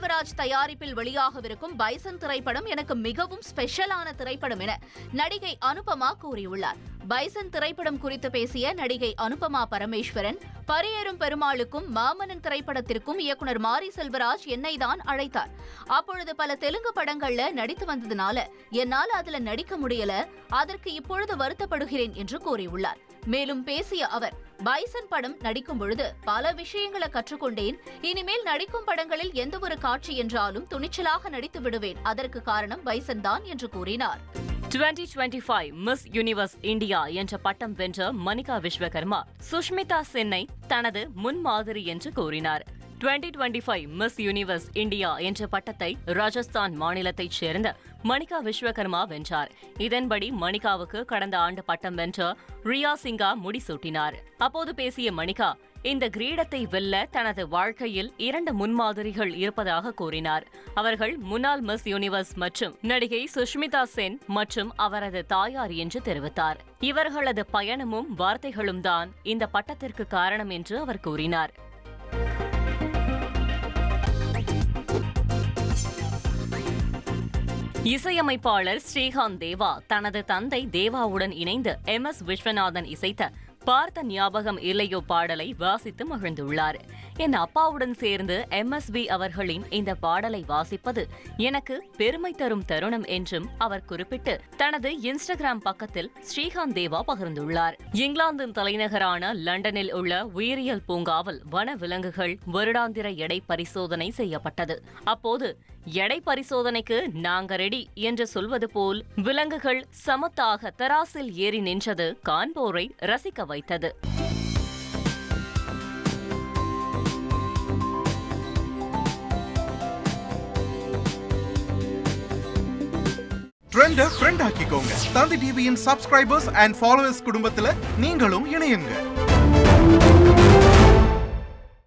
செல்வராஜ் தயாரிப்பில் வெளியாகவிருக்கும் பைசன் திரைப்படம் எனக்கு மிகவும் ஸ்பெஷலான திரைப்படம் என நடிகை அனுபமா கூறியுள்ளார். பைசன் திரைப்படம் குறித்து பேசிய நடிகை அனுபமா பரமேஸ்வரன் பரியேறும் பெருமாளுக்கும் மாமனன் திரைப்படத்திற்கும் இயக்குனர் மாரி செல்வராஜ் என்னை தான் அழைத்தார். அப்பொழுது பல தெலுங்கு படங்கள்ல நடித்து வந்ததுனால என்னால் அதுல நடிக்க முடியல அதற்கு இப்பொழுது வருத்தப்படுகிறேன் என்று கூறியுள்ளார். மேலும் பேசிய அவர் பைசன் படம் நடிக்கும் பொழுது பல விஷயங்களை கற்றுக்கொண்டேன். இனிமேல் நடிக்கும் படங்களில் எந்த ஒரு காட்சி என்றாலும் துணிச்சலாக நடித்து விடுவேன். அதற்கு காரணம் பைசன் தான் என்று கூறினார். 2025 மிஸ் யூனிவர்ஸ் இந்தியா என்ற பட்டம் வென்ற மணிகா விஸ்வகர்மா சுஷ்மிதா சென்னை தனது முன்மாதிரி என்று கூறினார். 2025 மிஸ் யூனிவர்ஸ் இந்தியா என்ற பட்டத்தை ராஜஸ்தான் மாநிலத்தைச் சேர்ந்த மணிகா விஸ்வகர்மா வென்றார். இதன்படி மணிகாவுக்கு கடந்த ஆண்டு பட்டம் வென்ற ரியா சிங்கா முடிசூட்டினார். அப்போது பேசிய மணிகா இந்த கிரீடத்தை வெல்ல தனது வாழ்க்கையில் இரண்டு முன்மாதிரிகள் இருப்பதாக கூறினார். அவர்கள் முன்னாள் மிஸ் யூனிவர்ஸ் மற்றும் நடிகை சுஷ்மிதா சென் மற்றும் அவரது தாயார் என்று தெரிவித்தார். இவர்களது பயணமும் வார்த்தைகளும் தான் இந்த பட்டத்திற்கு காரணம் என்று அவர் கூறினார். இசையமைப்பாளர் ஸ்ரீகாந்த் தேவா தனது தந்தை தேவாவுடன் இணைந்து எம் எஸ் விஸ்வநாதன் இசைத்த பார்த்த ஞாபகம் இல்லையோ பாடலை வாசித்து மகிழ்ந்துள்ளார். என் அப்பாவுடன் சேர்ந்து எம்எஸ்வி அவர்களின் இந்த பாடலை வாசிப்பது எனக்கு பெருமை தரும் தருணம் என்றும் அவர் குறிப்பிட்டு தனது இன்ஸ்டாகிராம் பக்கத்தில் ஸ்ரீகாந்த் தேவா பகிர்ந்துள்ளார். இங்கிலாந்தின் தலைநகரான லண்டனில் உள்ள உயிரியல் பூங்காவில் வன விலங்குகள் வருடாந்திர எடை பரிசோதனை செய்யப்பட்டது. அப்போது எடை பரிசோதனைக்கு நாங்க ரெடி என்று சொல்வது போல் விலங்குகள் சமத்தாக தராசில் ஏறி நின்றது காண்போரை ரசிக்க வை வைத்தது. ட்ரெண்ட ஃப்ரெண்ட் ஆக்கிக்கோங்க. தந்தி டிவியின் சப்ஸ்கிரைபர்ஸ் அண்ட் ஃபாலோவர்ஸ் குடும்பத்துல நீங்களும் இணையுங்க.